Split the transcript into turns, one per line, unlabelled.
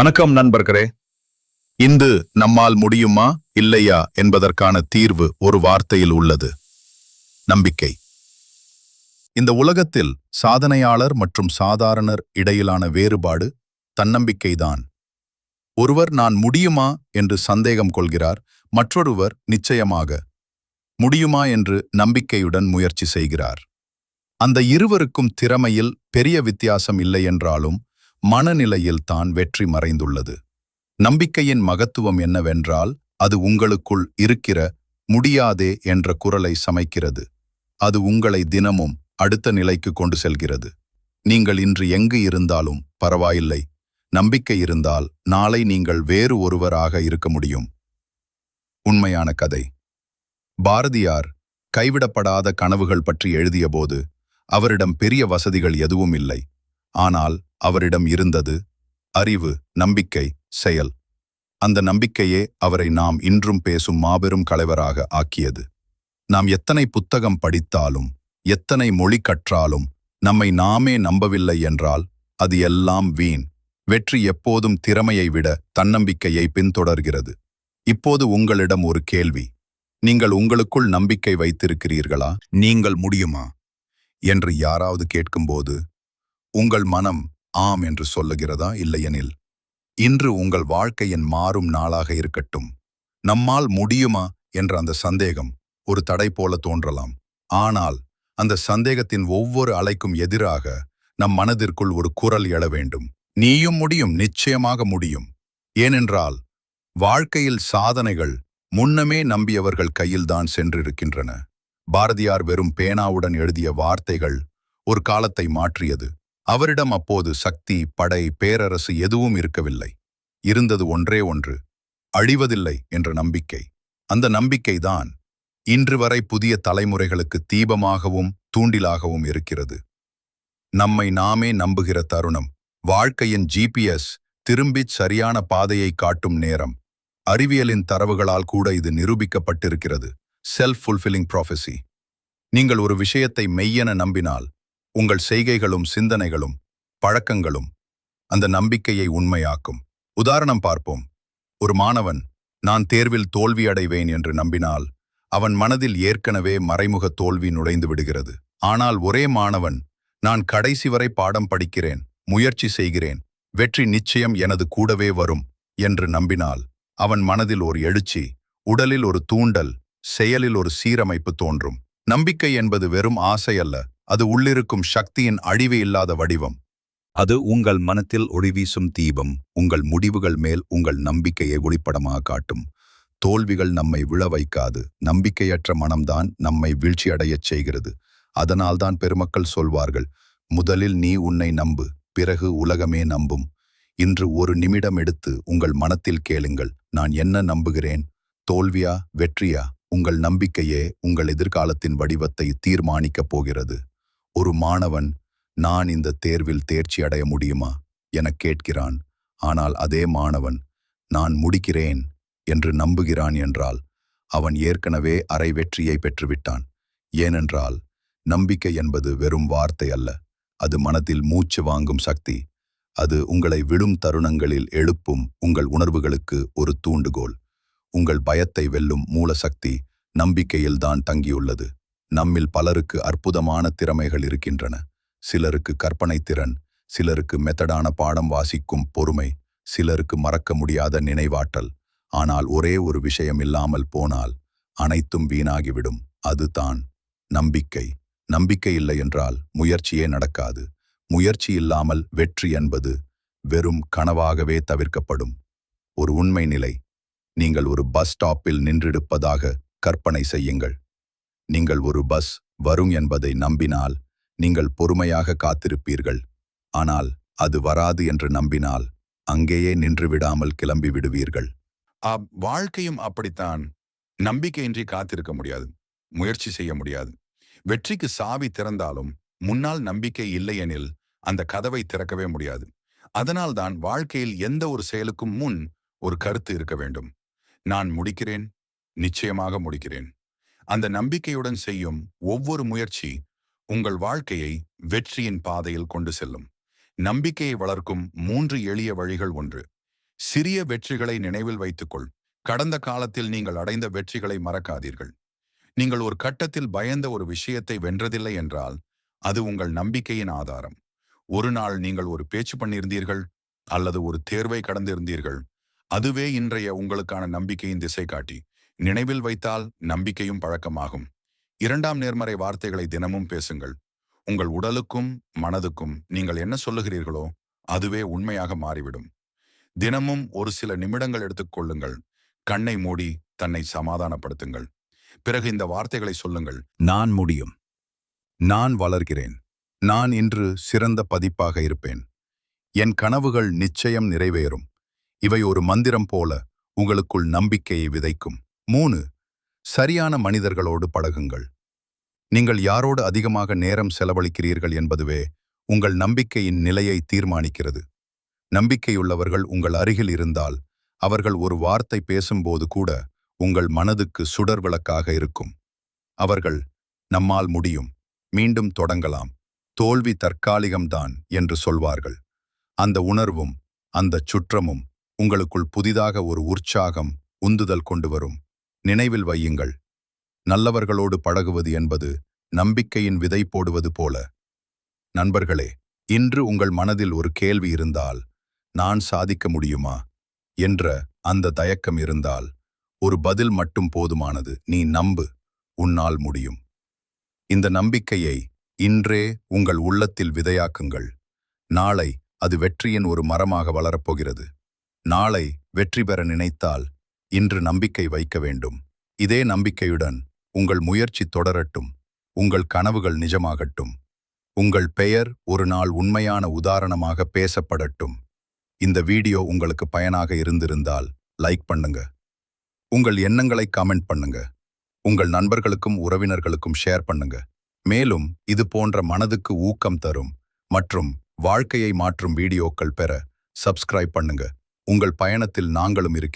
வணக்கம் நண்பர்களே. இந்து நம்மால் முடியுமா இல்லையா என்பதற்கான தீர்வு ஒரு வார்த்தையில் உள்ளது. நம்பிக்கை. இந்த உலகத்தில் சாதனையாளர் மற்றும் சாதாரணர் இடையிலான வேறுபாடு தன்னம்பிக்கைதான். ஒருவர் நான் முடியுமா என்று சந்தேகம் கொள்கிறார் மற்றொருவர் நிச்சயமாக முடியுமா என்று நம்பிக்கையுடன் முயற்சி செய்கிறார். அந்த இருவருக்கும் திறமையில் பெரிய வித்தியாசம் இல்லை என்றாலும் மனநிலையில் தான் வெற்றி மறைந்துள்ளது. நம்பிக்கையின் மகத்துவம் என்னவென்றால் அது உங்களுக்குள் இருக்கிற முடியாதே என்ற குரலை சமைக்கிறது. அது உங்களை தினமும் அடுத்த நிலைக்கு கொண்டு செல்கிறது. நீங்கள் இன்று எங்கு இருந்தாலும் பரவாயில்லை. நம்பிக்கை இருந்தால் நாளை நீங்கள் வேறு ஒருவராக இருக்க முடியும். உண்மையான கதை. பாரதியார் கைவிடப்படாத கனவுகள் பற்றி எழுதியபோது அவரிடம் பெரிய வசதிகள் எதுவும் இல்லை. ஆனால் அவரிடம் இருந்தது. அறிவு நம்பிக்கை செயல். அந்த நம்பிக்கையே அவரை நாம் இன்றும் பேசும் மாபெரும் கலைவராக ஆக்கியது. நாம் எத்தனை புத்தகம் படித்தாலும் எத்தனை மொழி கற்றாலும் நம்மை நாமே நம்பவில்லை என்றால் அது எல்லாம் வீண். வெற்றி எப்போதும் திறமையை விட தன்னம்பிக்கையை பின்தொடர்கிறது. இப்போது உங்களிடம் ஒரு கேள்வி. நீங்கள் உங்களுக்குள் நம்பிக்கை வைத்திருக்கிறீர்களா? நீங்கள் முடியுமா? என்று யாராவது கேட்கும்போது உங்கள் மனம் ஆம் என்று சொல்லுகிறதா இல்லையெனில் இன்று உங்கள் வாழ்க்கையின் மாறும் நாளாக இருக்கட்டும். நம்மால் முடியுமா என்ற அந்த சந்தேகம் ஒரு தடை போல தோன்றலாம். ஆனால் அந்த சந்தேகத்தின் ஒவ்வொரு அலைக்கும் எதிராக நம் மனதிற்குள் ஒரு குரல் எழ வேண்டும். நீயும் முடியும் நிச்சயமாக முடியும். ஏனென்றால் வாழ்க்கையில் சாதனைகள் முன்னமே நம்பியவர்கள் கையில்தான் சென்றிருக்கின்றன. பாரதியார் வெறும் பேனாவுடன் எழுதிய வார்த்தைகள் ஒரு காலத்தை மாற்றியது. அவரிடம் அப்போது சக்தி படை பேரரசு எதுவும் இருக்கவில்லை. இருந்தது ஒன்றே ஒன்று. அழிவதில்லை என்ற நம்பிக்கை. அந்த நம்பிக்கைதான் இன்று வரை புதிய தலைமுறைகளுக்கு தீபமாகவும் தூண்டிலாகவும் இருக்கிறது. நம்மை நாமே நம்புகிற தருணம். வாழ்க்கையின் ஜிபிஎஸ் திரும்பிச் சரியான பாதையை காட்டும் நேரம். அறிவியலின் தரவுகளால் கூட இது நிரூபிக்கப்பட்டிருக்கிறது. செல்ஃப் ஃபுல்ஃபில்லிங் ப்ராஃபஸி நீங்கள் ஒரு விஷயத்தை மெய்யென நம்பினால் உங்கள் செய்கைகளும் சிந்தனைகளும் பழக்கங்களும் அந்த நம்பிக்கையை உண்மையாக்கும். உதாரணம் பார்ப்போம். ஒரு மாணவன் நான் தேர்வில் தோல்வி அடைவேன் என்று நம்பினால் அவன் மனதில் ஏற்கனவே மறைமுக தோல்வி நுழைந்து விடுகிறது. ஆனால் ஒரே மாணவன் நான் கடைசி வரை பாடம் படிக்கிறேன் முயற்சி செய்கிறேன் வெற்றி நிச்சயம் எனது கூடவே வரும் என்று நம்பினால் அவன் மனதில் ஒரு எழுச்சி உடலில் ஒரு தூண்டல் செயலில் ஒரு சீரமைப்பு தோன்றும். நம்பிக்கை என்பது வெறும் ஆசை அல்ல அது உள்ளிருக்கும் சக்தியின் அழிவு இல்லாத வடிவம். அது உங்கள் மனத்தில் ஒளிவீசும் தீபம் உங்கள் முடிவுகள் மேல் உங்கள் நம்பிக்கையை ஒளிப்படமாக காட்டும். தோல்விகள் நம்மை விழ வைக்காது நம்பிக்கையற்ற மனம்தான் நம்மை வீழ்ச்சியடையச் செய்கிறது. அதனால்தான் பெருமக்கள் சொல்வார்கள் முதலில் நீ உன்னை நம்பு பிறகு உலகமே நம்பும். இன்று ஒரு நிமிடம் எடுத்து உங்கள் மனத்தில் கேளுங்கள் நான் என்ன நம்புகிறேன்? தோல்வியா வெற்றியா? உங்கள் நம்பிக்கையே உங்கள் எதிர்காலத்தின் வடிவத்தை தீர்மானிக்கப் போகிறது. ஒரு மாணவன் நான் இந்த தேர்வில் தேர்ச்சி அடைய முடியுமா? எனக் கேட்கிறான். ஆனால் அதே மாணவன் நான் முடிக்கிறேன் என்று நம்புகிறான் என்றால் அவன் ஏற்கனவே அரை வெற்றியை பெற்றுவிட்டான். ஏனென்றால் நம்பிக்கை என்பது வெறும் வார்த்தை அல்ல. அது மனத்தில் மூச்சு வாங்கும் சக்தி. அது உங்களை விடும் தருணங்களில் எழுப்பும் உங்கள் உணர்வுகளுக்கு ஒரு தூண்டுகோல். உங்கள் பயத்தை வெல்லும் மூலசக்தி நம்பிக்கையில்தான் தங்கியுள்ளது. நம்மில் பலருக்கு அற்புதமான திறமைகள் இருக்கின்றன. சிலருக்கு கற்பனை திறன் சிலருக்கு மெத்தடான பாடம் வாசிக்கும் பொறுமை சிலருக்கு மறக்க முடியாத நினைவாற்றல். ஆனால் ஒரே ஒரு விஷயம் இல்லாமல் போனால் அனைத்தும் வீணாகிவிடும். அதுதான் நம்பிக்கை. நம்பிக்கை இல்லை என்றால் முயற்சியே நடக்காது. முயற்சி இல்லாமல் வெற்றி என்பது வெறும் கனவாகவே தவிர்க்கப்படும். ஒரு உண்மை நிலை. நீங்கள் ஒரு பஸ் ஸ்டாப்பில் நின்றிருப்பதாக கற்பனை செய்யுங்கள். நீங்கள் ஒரு பஸ் வரும் என்பதை நம்பினால் நீங்கள் பொறுமையாக காத்திருப்பீர்கள். ஆனால் அது வராது என்று நம்பினால் அங்கேயே நின்று விடாமல் கிளம்பி விடுவீர்கள்
அப் வாழ்க்கையும் அப்படித்தான். நம்பிக்கையின்றி காத்திருக்க முடியாது. முயற்சி செய்ய முடியாது. வெற்றிக்கு சாவி திறந்தாலும் முன்னால் நம்பிக்கை இல்லையெனில் அந்த கதவை திறக்கவே முடியாது. அதனால்தான் வாழ்க்கையில் எந்த ஒரு செயலுக்கும் முன் ஒரு கருத்து இருக்க வேண்டும். நான் முடிக்கிறேன் நிச்சயமாக முடிக்கிறேன். அந்த நம்பிக்கையுடன் செய்யும் ஒவ்வொரு முயற்சி உங்கள் வாழ்க்கையை வெற்றியின் பாதையில் கொண்டு செல்லும். நம்பிக்கையை வளர்க்கும் மூன்று எளிய வழிகள் ஒன்று. சிறிய வெற்றிகளை நினைவில் வைத்துக்கொள். கடந்த காலத்தில் நீங்கள் அடைந்த வெற்றிகளை மறக்காதீர்கள். நீங்கள் ஒரு கட்டத்தில் பயந்த ஒரு விஷயத்தை வென்றதில்லை என்றால் அது உங்கள் நம்பிக்கையின் ஆதாரம். ஒரு நாள் நீங்கள் ஒரு பேச்சு பண்ணியிருந்தீர்கள் அல்லது ஒரு தேர்வை கடந்திருந்தீர்கள் அதுவே இன்றைய உங்களுக்கான நம்பிக்கையின் திசை காட்டி. நினைவில் வைத்தால் நம்பிக்கையும் பழக்கமாகும். இரண்டாம் நேர்மறை வார்த்தைகளை தினமும் பேசுங்கள். உங்கள் உடலுக்கும் மனதுக்கும் நீங்கள் என்ன சொல்லுகிறீர்களோ அதுவே உண்மையாக மாறிவிடும். தினமும் ஒரு சில நிமிடங்கள் எடுத்துக்கொள்ளுங்கள் கண்ணை மூடி தன்னை சமாதானப்படுத்துங்கள். பிறகு இந்த வார்த்தைகளை சொல்லுங்கள்.
நான் முடியும். நான் வளர்கிறேன். நான் இன்று சிறந்த பதிப்பாக இருப்பேன். என் கனவுகள் நிச்சயம் நிறைவேறும். இவை ஒரு மந்திரம் போல உங்களுக்குள் நம்பிக்கையை விதைக்கும். மூணு சரியான மனிதர்களோடு பழகுங்கள். நீங்கள் யாரோடு அதிகமாக நேரம் செலவழிக்கிறீர்கள் என்பதுவே உங்கள் நம்பிக்கையின் நிலையை தீர்மானிக்கிறது. நம்பிக்கையுள்ளவர்கள் உங்கள் அருகில் இருந்தால் அவர்கள் ஒரு வார்த்தை பேசும்போது கூட உங்கள் மனதுக்கு சுடர் விளக்காக இருக்கும். அவர்கள் நம்மால் முடியும் மீண்டும் தொடங்கலாம் தோல்வி தற்காலிகம்தான் என்று சொல்வார்கள். அந்த உணர்வும் அந்த சுற்றமும் உங்களுக்குள் புதிதாக ஒரு உற்சாகம் உந்துதல் கொண்டு வரும். நினைவில் வையுங்கள். நல்லவர்களோடு பழகுவது என்பது நம்பிக்கையின் விதை போடுவது போல. நண்பர்களே இன்று உங்கள் மனதில் ஒரு கேள்வி இருந்தால் நான் சாதிக்க முடியுமா? என்ற அந்த தயக்கம் இருந்தால் ஒரு பதில் மட்டும் போதுமானது. நீ நம்பு உன்னால் முடியும். இந்த நம்பிக்கையை இன்றே உங்கள் உள்ளத்தில் விதையாக்குங்கள். நாளை அது வெற்றியின் ஒரு மரமாக வளரப்போகிறது. நாளை வெற்றி பெற நினைத்தால் இன்று நம்பிக்கை வைக்க வேண்டும். இதே நம்பிக்கையுடன் உங்கள் முயற்சி தொடரட்டும். உங்கள் கனவுகள் நிஜமாகட்டும். உங்கள் பெயர் ஒரு நாள் உண்மையான உதாரணமாக பேசப்படட்டும். இந்த வீடியோ உங்களுக்கு பயனாக இருந்திருந்தால் லைக் பண்ணுங்க. உங்கள் எண்ணங்களை கமெண்ட் பண்ணுங்க. உங்கள் நண்பர்களுக்கும் உறவினர்களுக்கும் ஷேர் பண்ணுங்க. மேலும் இது போன்ற மனதுக்கு ஊக்கம் தரும் மற்றும் வாழ்க்கையை மாற்றும் வீடியோக்கள் பெற சப்ஸ்கிரைப் பண்ணுங்க. உங்கள் பயணத்தில் நாங்களும் இருக்கிறோம்.